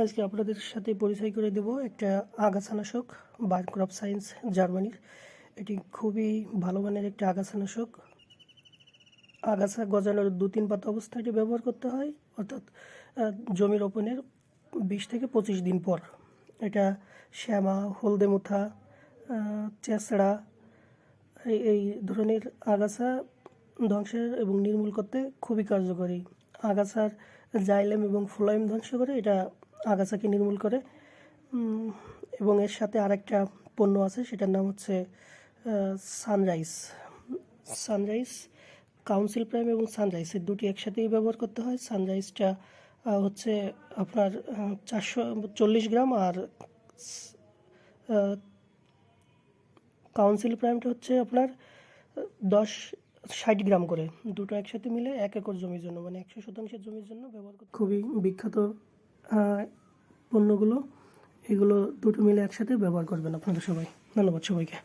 আজকে আপনাদের সাথে পরিচয় করে দেব একটা আগাছানাশক বায়োক্রপ সায়েন্স জার্মানির এটি খুবই ভালো মানের একটা আগাছানাশক। আগাছা গজানোর দু তিন পাতা অবস্থায় এটি ব্যবহার করতে হয়, অর্থাৎ জমি রোপণের বিশ থেকে পঁচিশ দিন পর। এটা শ্যামা হলদে মুথা চেঁচড়া এই এই ধরনের আগাছা ধ্বংসের এবং নির্মূল করতে খুবই কার্যকরী। আগাছার জাইলেম এবং ফ্লোয়েম ধ্বংস করে এটা আগাছাকে নির্মূল করে। এবং এর সাথে আরেকটা পণ্য আছে, সেটার নাম হচ্ছে সানরাইজ সানরাইজ কাউন্সিল প্রাইম এবং সানরাইজ এই দুটি একসাথেই ব্যবহার করতে হয়। সানরাইজটা হচ্ছে আপনার চারশো চল্লিশ গ্রাম আর কাউন্সিল প্রাইমটা হচ্ছে আপনার দশ, ষাট গ্রাম করে। দুটো একসাথে মিলে এক একর জমির জন্য মানে একশো শতাংশের জমির জন্য ব্যবহার খুবই বিখ্যাত পণ্যগুলো এগুলো দুটো মিলে একসাথে ব্যবহার করবেন আপনারা সবাই ধন্যবাদ সবাইকে